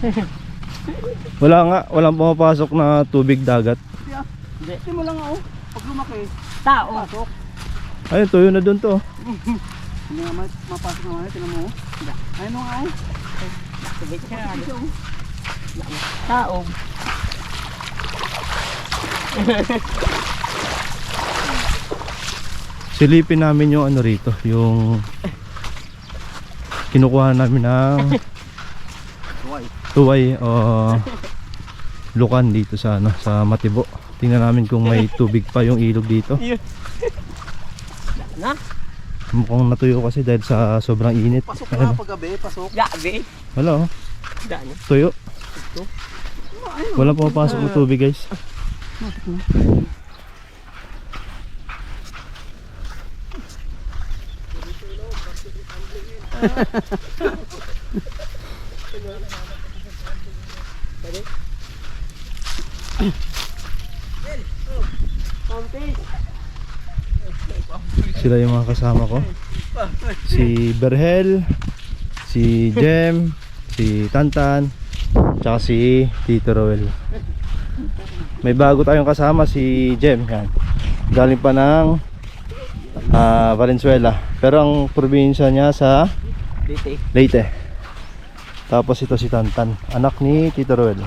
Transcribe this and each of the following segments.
Wala nga, walang pumapasok na tubig dagat. Hindi. Hindi mo lang ako. Pag lumaki, Tao. pasok. Ayun, tuyo na dun to. Hindi nga ma- mapasok naman. Tinan mo. Ayun nga ay. Tubig ka na. Tao. Silipin namin yung ano rito, yung kinukuha namin ng Tuway. tuway o lukan dito sa ano sa Matibo. Tingnan namin kung may tubig pa yung ilog dito. Na? Mukhang natuyo kasi dahil sa sobrang init. Pasok na pag gabi. Pasok. Gabi. wala oh, Daan. tuyo. Wala pumapasok na tubig guys. Sila yung mga kasama ko. Si Berhel, si Jem, si Tantan, tsaka si Tito Roel. May bago tayong kasama si Jem yan. Galing pa ng ah, Valenzuela. Pero ang probinsya niya sa Dito. Leyte. Tapos ito si Tantan, anak ni Tito Roel.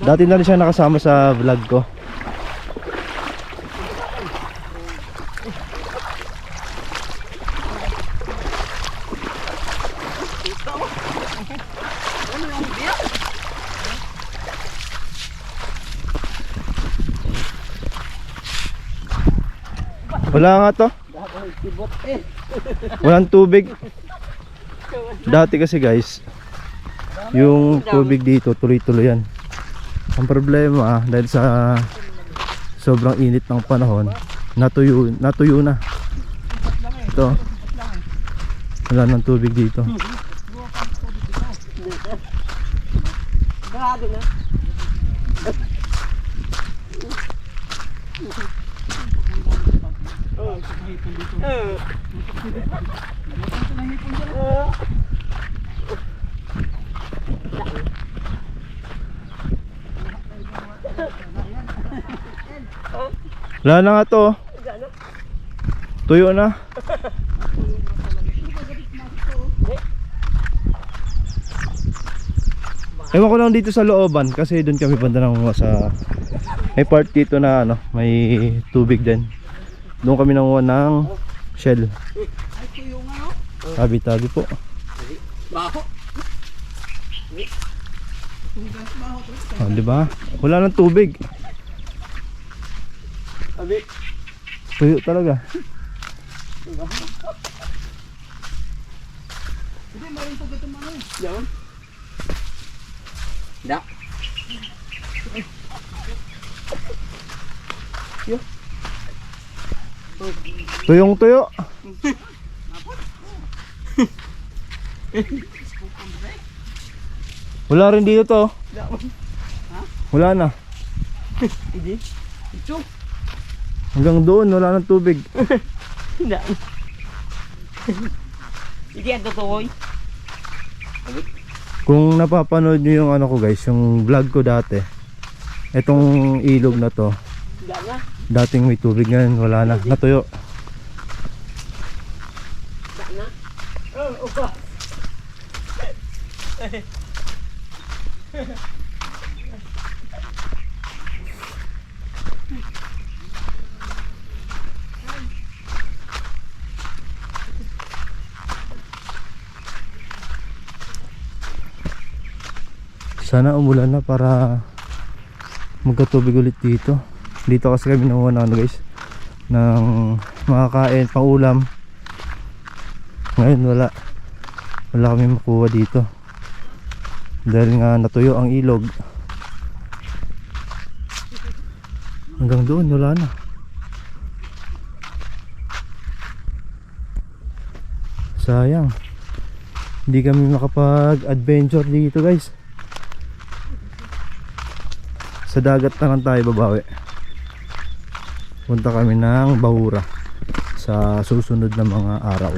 Dati na rin siya nakasama sa vlog ko. Wala nga to. Walang tubig. Dati kasi guys, yung tubig dito tuloy-tuloy yan. Ang problema dahil sa sobrang init ng panahon, natuyo, natuyo na. Ito. Wala nang tubig dito. Barado na. Wala na nga to. oh. Tuyo na. Ewan ko lang dito sa looban kasi doon kami banda ng sa may part dito na ano, may tubig din. Doon kami nanguha ng shell. Tabi-tabi po. Baho. Oh, di ba? Wala nang tubig. Abi. Tuyo talaga. Diyan. Da. Tuyong tuyo. Wala rin dito to. Wala na. Hindi. Ito. Hanggang doon wala nang tubig. Daan. Hindi ang totoo. Kung napapanood nyo yung ano ko guys, yung vlog ko dati. Etong ilog na to, Daan na. Dating may tubig ngayon wala na. Natuyo. Sana umulan na para magkatubig ulit dito. Dito kasi kami nakuha ng ano guys ng makakain, pang ulam. Ngayon wala. Wala kami makuha dito. Dahil nga natuyo ang ilog. Hanggang doon wala na. Sayang. Hindi kami makapag-adventure dito guys. Sa dagat na lang tayo babawi punta kami ng Bahura sa susunod na mga araw.